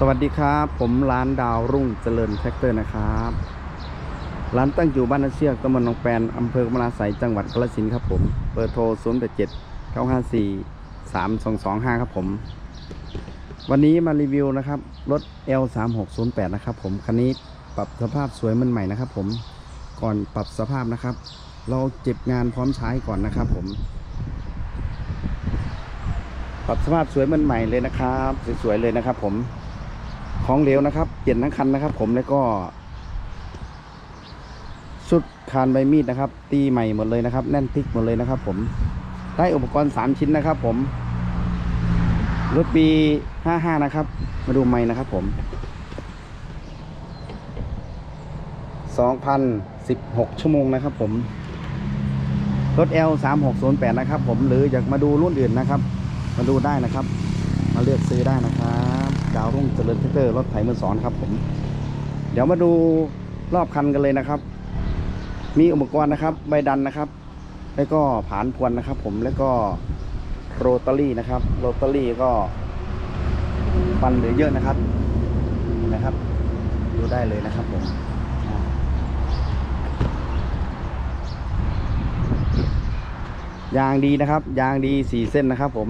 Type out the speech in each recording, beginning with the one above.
สวัสดีครับ ผมร้านดาวรุ่งเจริญแท็กเตอร์นะครับ ร้านตั้งอยู่บ้านนาเชือกตำบลหนองแปนอำเภอกมลาไสยจังหวัดกาฬสินธุ์ครับผมเบอร์โทร 0 8 7 9 5 4 3 2 2 5 ครับผม วันนี้มารีวิวนะครับ รถ L 3 6 0 8 นะครับผม คันนี้ปรับสภาพสวยมันใหม่นะครับผมก่อนปรับสภาพนะครับ เราเจ็บงานพร้อมใช้ก่อนนะครับผม ปรับสภาพสวยมันใหม่เลยนะครับ สวยๆเลยนะครับผม ของเหลวนะครับเปลี่ยนทั้งคันนะครับ ผมแล้วก็ชุดคานใบมีดนะครับ ตีใหม่หมดเลยนะครับ แน่นติ๊กหมดเลยนะครับ ผมได้อุปกรณ์3ชิ้นนะครับ ผมรถปี 55 นะครับ มาดูใหม่นะครับ ผม2,016 ชั่วโมงนะครับ ผม รถ L 3608นะครับ ผมหรืออยากมาดูรุ่นอื่นนะครับ มาดูได้นะครับ มาเลือกซื้อได้นะครับาวรุ่งเจริญเทคเตอร์รถไถมือสอนครับผมเดี๋ยวมาดูรอบคันกันเลยนะครับ มีอุปกรณ์นะครับ ใบดันนะครับ แล้วก็ผานพวนนะครับ ผมแล้วก็โรตารี่นะครับโรตารี่ก็ฟันเหลือเยอะนะครับนะครับ ดูได้เลยนะครับผมยางดีนะครับ ยางดีสี่เส้นนะครับ ผม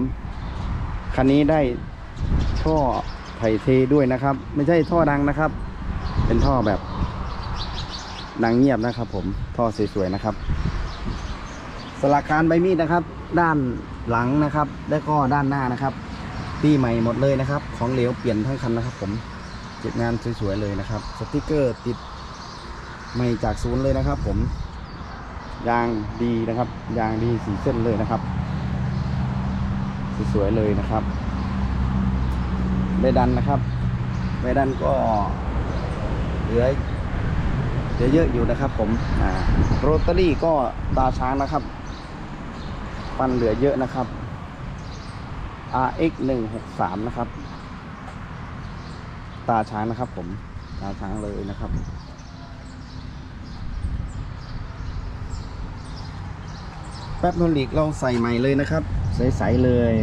คันนี้ได้ท่อ ไถเทด้วยนะครับ ไม่ใช่ท่อดังนะครับ เป็นท่อแบบดังเงียบนะครับ ผมท่อสวยๆนะครับ สลักการใบมีดนะครับ ด้านหลังนะครับ และก็ด้านหน้านะครับตีใหม่หมดเลยนะครับ ของเหลวเปลี่ยนทั้งคันนะครับ ผมเก็บงานสวยๆเลยนะครับ สติกเกอร์ติดใหม่จากศูนย์เลยนะครับ ผมยางดีนะครับ ยางดีสีเส้นเลยนะครับ สวยๆเลยนะครับ ใบดันนะครับใบดันก็เหลือเหลือเยอะอยู่นะครับผมโรตารี่ก็ตาช้างนะครับ ปันเหลือเยอะนะครับ RX 1 6 3นะครับ ตาช้างนะครับผมตาช้างเลยนะครับแป๊บโนลิกเราใส่ใหม่เลยนะครับ ใสๆเลย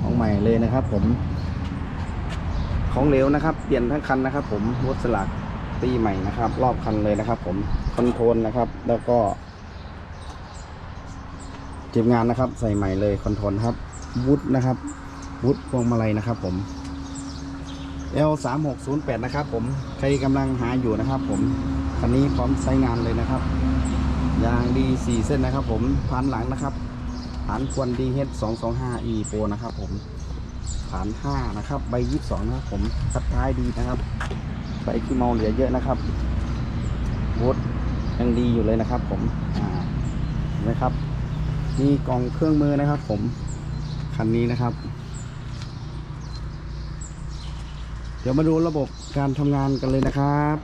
ของใหม่เลยนะครับผม ของเหลวนะครับเปลี่ยนทั้งคันนะครับผมรถสลักตีใหม่นะครับ รอบคันเลยนะครับ ผมคอนโทรลนะครับ แล้วก็เก็บงานนะครับ ใส่ใหม่เลยคอนโทรลครับวุฒนะครับวุฒพวงมาลัยนะครับ ผม L 3 6 0 8นะครับ ผมใครกำลังหาอยู่นะครับ ผมคันนี้พร้อมใช้งานเลยนะครับยางดีสี่เส้นนะครับ ผมผ่านหลังนะครับผ่านควนดีเฮดสองสองห้าอีโปนะครับ ผม ผ่านห้านะครับ ใบยี่สิบสองนะครับผมคัดท้ายดีนะครับใบขี้เมาเหลือเยอะนะครับวูดยังดีอยู่เลยนะครับ ผมเห็นไหมครับมีกล่องเครื่องมือนะครับ ผมคันนี้นะครับ เดี๋ยวมาดูระบบการทำงานกันเลยนะครับ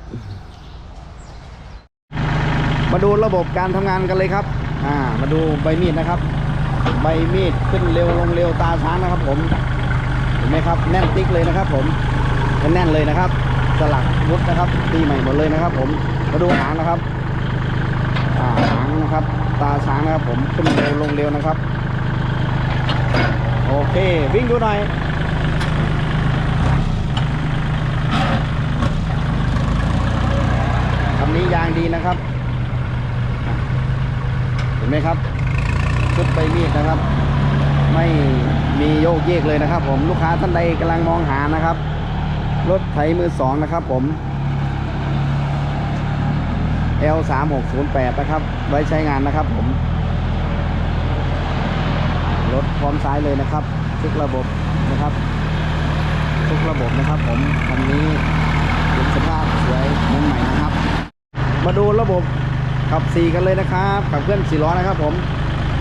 มาดูระบบการทำงานกันเลยครับ อ่า มาดูใบมีดนะครับ ใบมีดขึ้นเร็วลงเร็วตาช้างนะครับ ผม เห็นไหมครับแน่นติ๊กเลยนะครับ ผมแน่นเลยนะครับ สลักวุฒนะครับตีใหม่หมดเลยนะครับ ผมมาดูหางนะครับหางนะครับ ตาช้างนะครับ ผมขึ้นเร็วลงเร็วนะครับ โอเค วิ่งดูหน่อยคำนี้ยางดีนะครับ เห็นไหมครับชุดใบมีดนะครับ ไม่มีโยกเยกเลยนะครับผมลูกค้าท่านใดกำลังมองหานะครับ รถไถมือสองนะครับผม L 3 6 0 8 นะครับ ไว้ใช้งานนะครับผม รถพร้อมซ้ายเลยนะครับทุกระบบนะครับทุกระบบนะครับผมคันนี้เป็นสภาพสวยเหมือนใหม่นะครับ มาดูระบบขับสี่กันเลยนะครับ ขับเคลื่อนสี่ล้อนะครับผม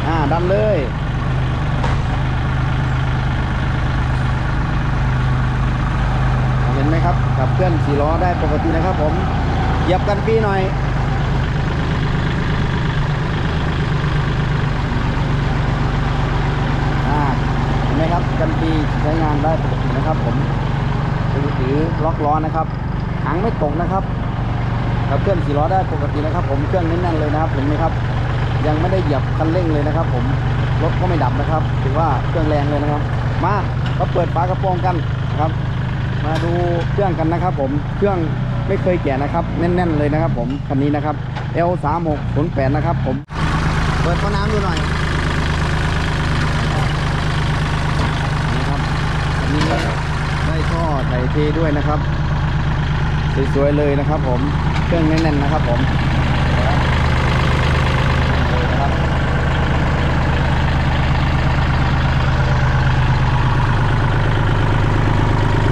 อ่าดันเลย เห็นไหมครับ ขับเคลื่อนสี่ล้อได้ปกตินะครับผมเหยียบกันปีหน่อยเห็นไหมครับกันปีใช้งานได้ปกตินะครับผมถือถือล็อกล้อนะครับหางไม่ตกนะครับขับเคลื่อนสี่ล้อได้ปกตินะครับ ผมเครื่องแน่นๆเลยนะครับเห็นไหมครับ ยังไม่ได้เหยียบคันเร่งเลยนะครับ ผมรถก็ไม่ดับนะครับถือว่าเครื่องแรงเลยนะครับ มาเราเปิดฝากระโปรงกันนะครับ มาดูเครื่องกันนะครับผมเครื่องไม่เคยแกะนะครับ แน่น ๆ เลยนะครับ ผมคันนี้นะครับ L 3 6 0 8 นะครับผม เปิดฝาน้ำดูหน่อยนี่ครับคันนี้ได้ท่อไถเทด้วยนะครับ สวยๆเลยนะครับ ผมเครื่องแน่นๆนะครับ ผมนะครับ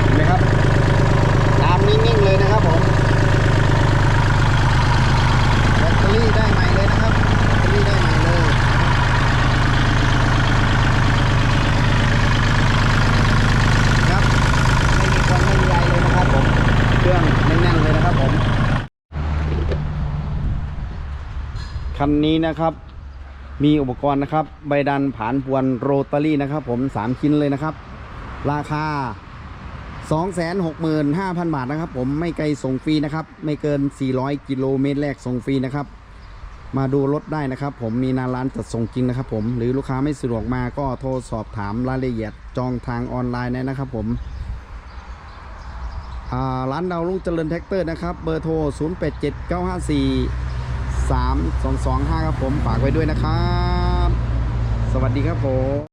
เห็นไหมครับน้ำนิ่งๆเลยนะครับผม แบตเตอรี่ได้ใหม่เลยนะครับ แบตเตอรี่ได้ใหม่เลย ครับ ไม่มีควันไม่มีไรเลยนะครับผม เครื่องแน่นๆเลยนะครับผม คันนี้นะครับ มีอุปกรณ์นะครับ ใบดันผานพวนโรตารี่นะครับ ผม 3 ชิ้นเลยนะครับ ราคา 265,000 บาทนะครับ ผมไม่ไกลส่งฟรีนะครับ ไม่เกิน 400 กิโลเมตรแรกส่งฟรีนะครับ มาดูรถได้นะครับ ผมมีนาร้านจัดส่งจริงนะครับ ผมหรือลูกค้าไม่สะดวกมาก็โทรสอบถามรายละเอียดจองทางออนไลน์ได้นะครับ ผมอ่าร้านดาวลุงเจริญแท็กเตอร์นะครับ เบอร์โทร 3225 ครับผม ฝากไว้ด้วยนะครับ สวัสดีครับผม